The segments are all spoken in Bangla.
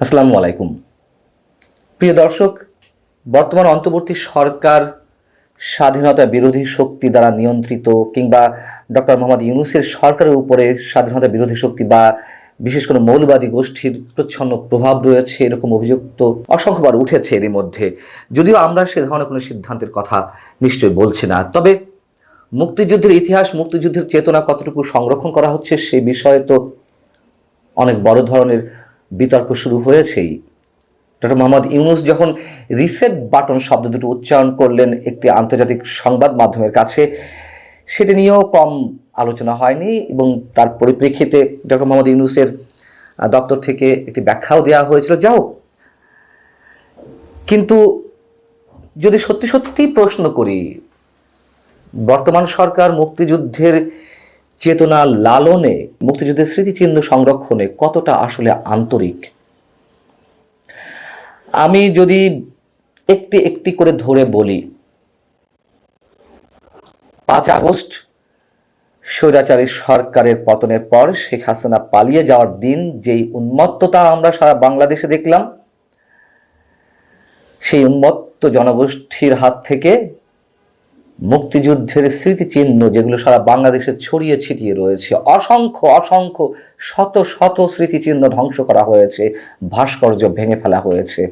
আসসালামু আলাইকুম। প্রিয় দর্শক, বর্তমান অন্তর্বর্তী সরকার স্বাধীনতা বিরোধী শক্তি দ্বারা নিয়ন্ত্রিত কিংবা ডক্টর মোহাম্মদ ইউনুসের সরকারের উপরে স্বাধীনতা বিরোধী শক্তি বা বিশেষ করে মৌলবাদী গোষ্ঠীর প্রচ্ছন্ন প্রভাব রয়েছে, এরকম অভিযোগ তো অসংখ্যবার উঠেছে এরই মধ্যে। যদিও আমরা সে ধরনের কোনো সিদ্ধান্তের কথা নিশ্চয়ই বলছি না। তবে মুক্তিযুদ্ধের ইতিহাস, মুক্তিযুদ্ধের চেতনা কতটুকু সংরক্ষণ করা হচ্ছে সে বিষয়ে তো অনেক বড় ধরনের বিতর্ক শুরু হয়েছেই। ডক্টর মোহাম্মদ ইউনুস যখন রিসেট বাটন শব্দ দুটো উচ্চারণ করলেন একটি আন্তর্জাতিক সংবাদ মাধ্যমের কাছে, সেটি নিয়েও কম আলোচনা হয়নি এবং তার পরিপ্রেক্ষিতে ডক্টর মোহাম্মদ ইউনুসের দপ্তর থেকে একটি ব্যাখ্যাও দেওয়া হয়েছিল। যাও কিন্তু যদি সত্যি সত্যি প্রশ্ন করি, বর্তমান সরকার মুক্তিযুদ্ধের চেতনা লালনে মুক্তিযুদ্ধের স্মৃতিচিহ্ন সংরক্ষণে কতটা আসলে আন্তরিক? আমি যদি একটি একটি করে ধরে বলি, পাঁচ আগস্ট স্বৈরাচারী সরকারের পতনের পর শেখ হাসিনা পালিয়ে যাওয়ার দিন যেই উন্মত্ততা আমরা সারা বাংলাদেশে দেখলাম, সেই উন্মত্ত জনগোষ্ঠীর হাত থেকে মুক্তিযুদ্ধের স্মৃতিচিহ্ন যেগুলো সারা বাংলাদেশে ছড়িয়ে ছিটিয়ে রয়েছে। অসংখ্য অসংখ্য, শত শত স্মৃতিচিহ্ন ধ্বংস করা হয়েছে, ভাস্কর্য ভেঙে ফেলা হয়েছে।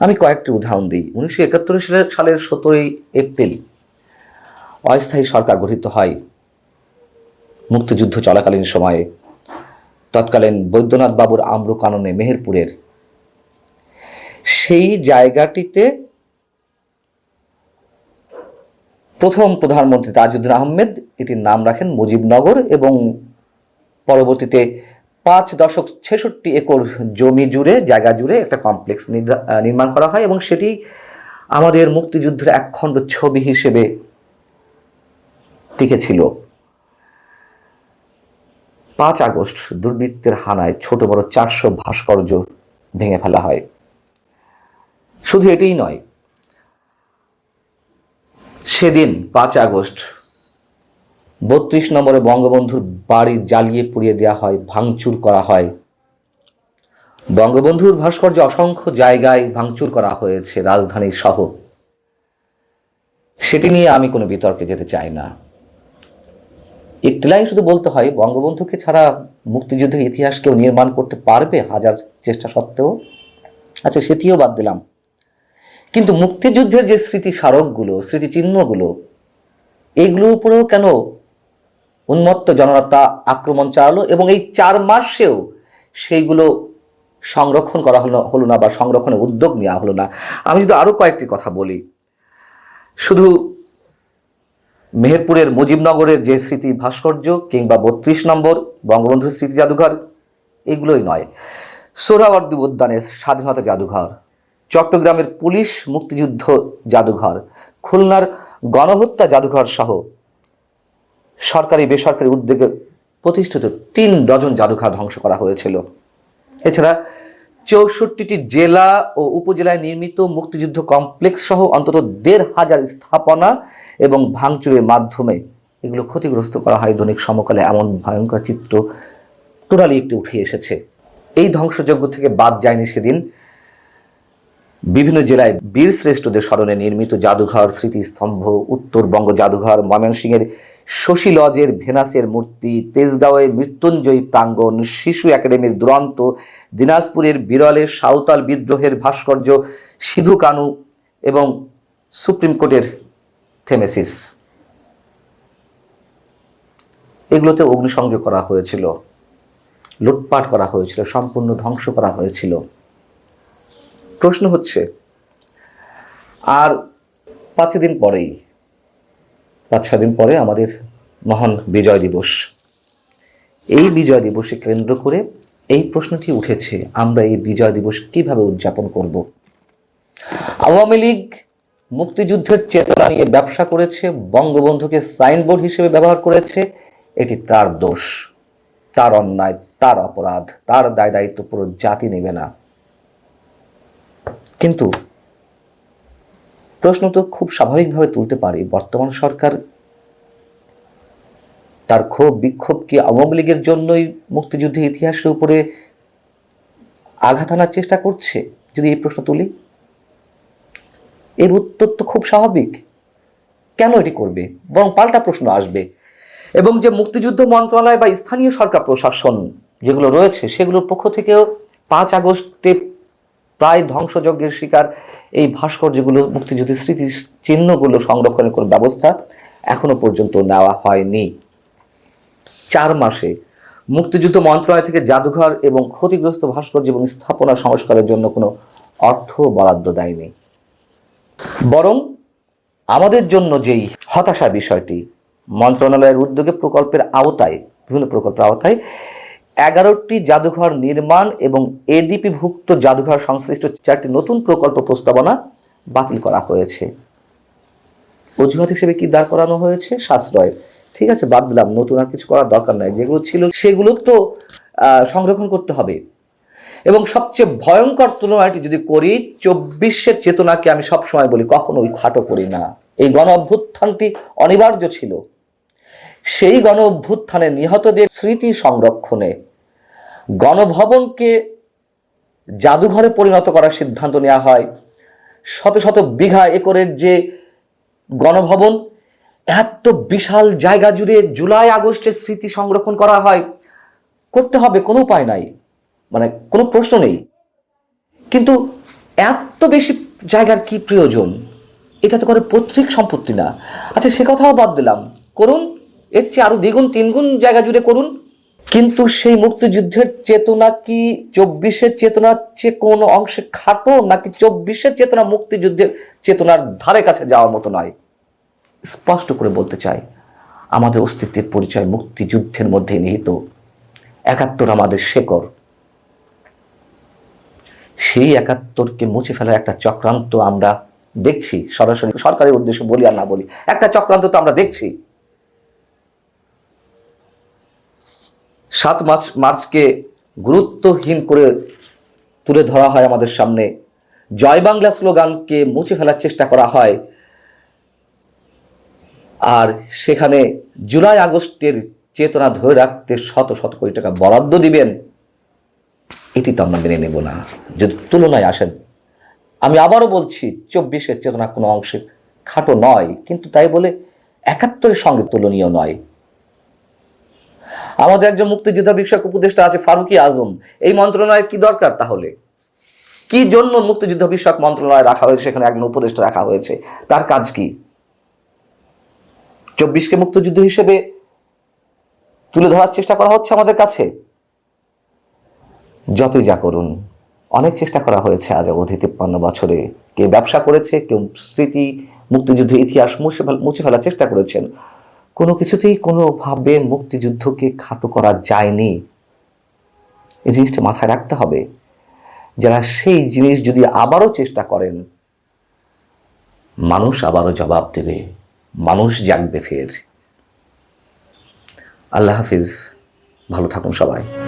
আমি কয়েকটি উদাহরণ দিই। উনিশশো একাত্তর সালের সতেরোই এপ্রিল অস্থায়ী সরকার গঠিত হয়। মুক্তিযুদ্ধ চলাকালীন সময়ে। তৎকালীন বৈদ্যনাথ বাবুর আম্র কাননে মেহেরপুরের। সেই জায়গাটিতে প্রথম প্রধানমন্ত্রী তাজউদ্দিন আহমেদ, এটির নাম রাখেন মুজিবনগর এবং পরবর্তীতে পাঁচ দশক ছেষট্টি একর জমি জুড়ে, জায়গা জুড়ে একটা কমপ্লেক্স নির্মাণ করা হয় এবং সেটি আমাদের মুক্তিযুদ্ধের একখণ্ড ছবি হিসেবে টিকেছিল। পাঁচ আগস্ট, দুর্বৃত্তের হানায় ছোট বড় চারশো ভাস্কর্য ভেঙে ফেলা হয়। শুধু এটিই নয় সেদিন পাঁচ আগস্ট বত্রিশ নম্বরে বঙ্গবন্ধুর বাড়ি জ্বালিয়ে পুড়িয়ে দেওয়া হয়, ভাঙচুর করা হয়। বঙ্গবন্ধুর ভাস্কর্য অসংখ্য জায়গায় ভাঙচুর করা হয়েছে রাজধানীর সহ। সেটি নিয়ে আমি কোনো বিতর্কে যেতে চাই না। লাইন শুধু বলতে হয়, বঙ্গবন্ধুকে ছাড়া মুক্তিযুদ্ধের ইতিহাস কেউ নির্মাণ করতে পারবে হাজার চেষ্টা সত্ত্বেও? আচ্ছা সেটিও বাদ দিলাম। কিন্তু মুক্তিযুদ্ধের যে স্মৃতি স্মারকগুলো স্মৃতিচিহ্নগুলো এগুলোর উপরেও কেন উন্মত্ত জনতা আক্রমণ চালালো এবং এই চার মাসেও সেইগুলো সংরক্ষণ করা হলো হলো না বা সংরক্ষণের উদ্যোগ নেওয়া হলো না? আমি যদি আরও কয়েকটি কথা বলি। শুধু মেহেরপুরের মুজিবনগরের যে স্মৃতি ভাস্কর্য কিংবা বত্রিশ নম্বর বঙ্গবন্ধুর স্মৃতি জাদুঘর, এগুলোই নয়। সোহরাওয়ার্দী উদ্যানের স্বাধীনতা জাদুঘর চট্টগ্রামের পুলিশ মুক্তিযুদ্ধ জাদুঘর, খুলনার গণহত্যা জাদুঘর সহ সরকারি বেসরকারি উদ্যোগে প্রতিষ্ঠিত তিন ডজন জাদুঘর ধ্বংস করা হয়েছিল। এছাড়া চৌষট্টিটি জেলা ও উপজেলায় নির্মিত মুক্তিযুদ্ধ কমপ্লেক্স সহ অন্তত দেড় হাজার স্থাপনা এবং ভাঙচুরের মাধ্যমে এগুলো ক্ষতিগ্রস্ত করা হয়। দৈনিক সমকালে এমন ভয়ঙ্কর চিত্র টোটালি একটি উঠে এসেছে। এই ধ্বংসযজ্ঞ থেকে বাদ যায়নি সেদিন বিভিন্ন জেলায় বীর শ্রেষ্ঠদের স্মরণে নির্মিত জাদুঘর, স্মৃতিস্তম্ভ উত্তরবঙ্গ জাদুঘর, ময়মনসিংহের শশী লজের ভেনাসের মূর্তি, তেজগাঁওয়ের মৃত্যুঞ্জয়ী প্রাঙ্গণ, শিশু একাডেমির দুরন্ত, দিনাজপুরের বিরলের সাঁওতাল বিদ্রোহের ভাস্কর্য, সিধু কানু এবং সুপ্রিম কোর্টের থেমেসিস। এগুলোতে অগ্নিসংযোগ করা হয়েছিল, লুটপাট করা হয়েছিল, সম্পূর্ণ ধ্বংস করা হয়েছিল। প্রশ্ন হচ্ছে, আর পাঁচ দিন পরেই পাঁচ ছয় দিন পরে আমাদের মহান বিজয় দিবস। এই বিজয় দিবসে কেন্দ্র করে এই প্রশ্নটি উঠেছে, আমরা এই বিজয় দিবস কীভাবে উদযাপন করব? আওয়ামী লীগ মুক্তিযুদ্ধের চেতনা নিয়ে ব্যবসা করেছে, বঙ্গবন্ধুকে সাইনবোর্ড হিসেবে ব্যবহার করেছে, এটি তার দোষ। তার অন্যায়, তার অপরাধ, তার দায় দায়িত্ব পুরো জাতি নেবে না। কিন্তু প্রশ্ন তো খুব স্বাভাবিকভাবে তুলতে পারি বর্তমান সরকার তার ক্ষোভ, বিক্ষোভ কি আওয়ামী লীগের জন্যই মুক্তিযুদ্ধের ইতিহাসের উপরে আঘাত আনার চেষ্টা করছে? যদি এই প্রশ্ন তুলি, এর উত্তর তো খুব স্বাভাবিক। কেন এটি করবে? বরং পাল্টা প্রশ্ন আসবে। এবং যে মুক্তিযুদ্ধ মন্ত্রণালয় বা স্থানীয় সরকার প্রশাসন যেগুলো রয়েছে, সেগুলোর পক্ষ থেকেও পাঁচ আগস্টে প্রায় ধ্বংসযজ্ঞের শিকার এই ভাস্কর্যগুলো, মুক্তিযুদ্ধের স্মৃতি চিহ্নগুলো সংরক্ষণের কোনো ব্যবস্থা এখনও পর্যন্ত নেওয়া হয়নি। চার মাসে মুক্তিযুদ্ধ মন্ত্রণালয় থেকে জাদুঘর এবং ক্ষতিগ্রস্ত ভাস্কর্য এবং স্থাপনা সংস্কারের জন্য কোনো অর্থ বরাদ্দ দেয়নি। বরং আমাদের জন্য যেই হতাশা বিষয়টি, মন্ত্রণালয়ের উদ্যোগে প্রকল্পের আওতায়, বিভিন্ন প্রকল্পের আওতায় এগারোটি জাদুঘর নির্মাণ এবং এডিপিভুক্ত জাদুঘর সংশ্লিষ্ট চারটি নতুন প্রকল্প প্রস্তাবনা বাতিল করা হয়েছে। অজুহাত হিসেবে কি দাঁড় করানো হয়েছে? সাশ্রয়। ঠিক আছে, বাদ দিলাম, নতুন আর কিছু করার দরকার নাই। যেগুলো ছিল, সেগুলো তো সংরক্ষণ করতে হবে। এবং সবচেয়ে ভয়ঙ্কর তুলনাটি যদি করি, চব্বিশের চেতনাকে আমি সবসময় বলি, কখনোই খাটো করি না। এই গণ অভ্যুত্থানটি অনিবার্য ছিল। সেই গণ অভ্যুত্থানে নিহতদের স্মৃতি সংরক্ষণে। গণভবনকে জাদুঘরে পরিণত করার সিদ্ধান্ত নেওয়া হয়। শত শত বিঘা একরের যে গণভবন, এত বিশাল জায়গা জুড়ে জুলাই আগস্টের স্মৃতি সংরক্ষণ করা হয়। করতে হবে কোনো উপায় নাই মানে কোনো প্রশ্ন নেই। কিন্তু এত বেশি জায়গার কি প্রয়োজন? এটা তো করে পৈতৃক সম্পত্তি না। আচ্ছা সে কথাও বাদ দিলাম। করুন এর চেয়ে আরও দ্বিগুণ, তিনগুণ জায়গা জুড়ে করুন। কিন্তু সেই মুক্তিযুদ্ধের চেতনা কি চব্বিশের চেতনার চেয়ে কোনো অংশে খাটো, নাকি চব্বিশের চেতনা মুক্তিযুদ্ধের চেতনার ধারে কাছে যাওয়ার মতো নয়? স্পষ্ট করে বলতে চাই, আমাদের অস্তিত্বের পরিচয় মুক্তিযুদ্ধের মধ্যে নিহিত। একাত্তর আমাদের শেকড়। সেই একাত্তরকে মুছে ফেলার একটা চক্রান্ত আমরা দেখছি। সরাসরি সরকারের উদ্দেশ্যে বলি আর না বলি। একটা চক্রান্ত তো আমরা দেখছি। সাত মার্চ, মার্চকে গুরুত্বহীন করে তুলে ধরা হয় আমাদের সামনে। জয় বাংলা স্লোগানকে মুছে ফেলার চেষ্টা করা হয়। আর সেখানে জুলাই আগস্টের চেতনা ধরে রাখতে শত শত কোটি টাকা বরাদ্দ দিবেন। এটি তো আমরা মেনে নেব না। যদি তুলনায় আসেন, আমি আবারও বলছি, চব্বিশের চেতনা কোনো অংশে খাটো নয়, কিন্তু তাই বলে একাত্তরের সঙ্গে তুলনীয় নয়। আমাদের একজন মুক্তিযোদ্ধা বিষয়ক উপদেষ্টা আছে ফারুকি আজম। এই মন্ত্রণালয়ের কি দরকার তাহলে? কি জন্য মুক্তিযুদ্ধ বিষয়ক মন্ত্রণালয় রাখা হয়েছে, সেখানে একজন উপদেষ্টা রাখা হয়েছে? তার কাজ কি? চব্বিশকে মুক্তিযুদ্ধ হিসেবে তুলে ধরার চেষ্টা করা হচ্ছে আমাদের কাছে? যতই যা করুন, অনেক চেষ্টা করা হয়েছে আজ অবধি তিপ্পান্ন বছরে। কেউ ব্যবসা করেছে, কেউ স্মৃতি মুক্তিযুদ্ধের ইতিহাস মুছে মুছে ফেলার চেষ্টা করেছেন। কোনো কিছুতেই কোনোভাবে মুক্তিযুদ্ধকে খাটো করা যায়নি। এই জিনিসটা মাথায় রাখতে হবে। যারা সেই জিনিস যদি আবারও চেষ্টা করেন, মানুষ আবারও জবাব দেবে, মানুষ জাগবে ফের। আল্লাহ হাফিজ, ভালো থাকুন সবাই।